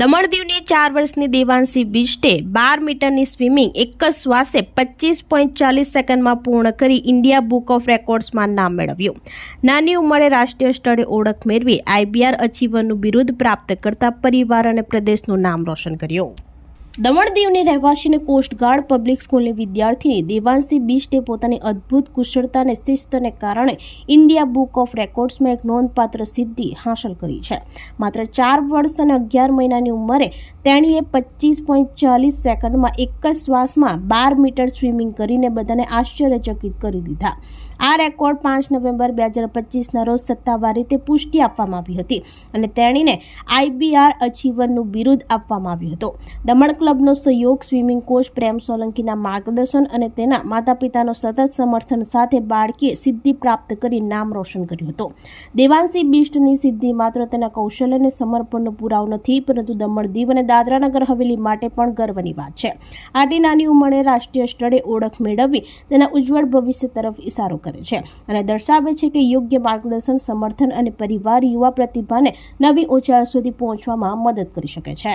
દમણ દીવની ચાર વર્ષની દેવાંશી બિસ્ટે બાર મીટરની સ્વિમિંગ એક જ શ્વાસે પચીસ પોઈન્ટ ચાલીસ સેકન્ડમાં પૂર્ણ કરી ઇન્ડિયા બુક ઓફ રેકોર્ડ્સમાં નામ મેળવ્યું. નાની ઉંમરે રાષ્ટ્રીય સ્તરે ઓળખ મેળવી આઈબીઆર અચીવરનું બિરુદ પ્રાપ્ત કરતા પરિવાર અને પ્રદેશનું નામ રોશન કર્યું. દમણ દીવની રહેવાસીને કોસ્ટગાર્ડ પબ્લિક સ્કૂલની વિદ્યાર્થીની દેવાંશી બિસ્ટે પોતાની અદ્ભુત કુશળતા અને શિસ્તને કારણે ઇન્ડિયા બુક ઓફ રેકોર્ડ્સમાં એક નોંધપાત્ર સિદ્ધિ હાંસલ કરી છે. માત્ર ચાર વર્ષ અને અગિયાર મહિનાની ઉંમરે તેણીએ પચીસ પોઈન્ટ ચાલીસ સેકન્ડમાં એક જ શ્વાસમાં બાર મીટર સ્વિમિંગ કરીને બધાને આશ્ચર્યચકિત કરી દીધા. આ રેકોર્ડ પાંચ નવેમ્બર બે હજાર પચીસના રોજ સત્તાવાર રીતે પુષ્ટિ આપવામાં આવી હતી અને તેણીને આઈબીઆર અચીવરનું બિરુદ આપવામાં આવ્યું હતું. દમણ ક્લબનો સહયોગ, સ્વિમિંગ કોચ પ્રેમ સોલંકીના માર્ગદર્શન અને તેના માતા પિતાનો સતત સમર્થન સાથે બાળકીએ સિદ્ધિ પ્રાપ્ત કરી નામ રોશન કર્યું હતું. દેવાંશી બિસ્ટની સિદ્ધિ માત્ર તેના કૌશલ્ય અને સમર્પણનો પુરાવો નથી, પરંતુ દમણ દીવ અને દાદરાનગર હવેલી માટે પણ ગર્વની વાત છે. આટલી નાની ઉંમરે રાષ્ટ્રીય સ્તરે ઓળખ મેળવવી તેના ઉજ્જવળ ભવિષ્ય તરફ ઇશારો કરે છે અને દર્શાવે છે કે યોગ્ય માર્ગદર્શન, સમર્થન અને પરિવાર યુવા પ્રતિભાને નવી ઊંચાઈઓ સુધી પહોંચવામાં મદદ કરી શકે છે.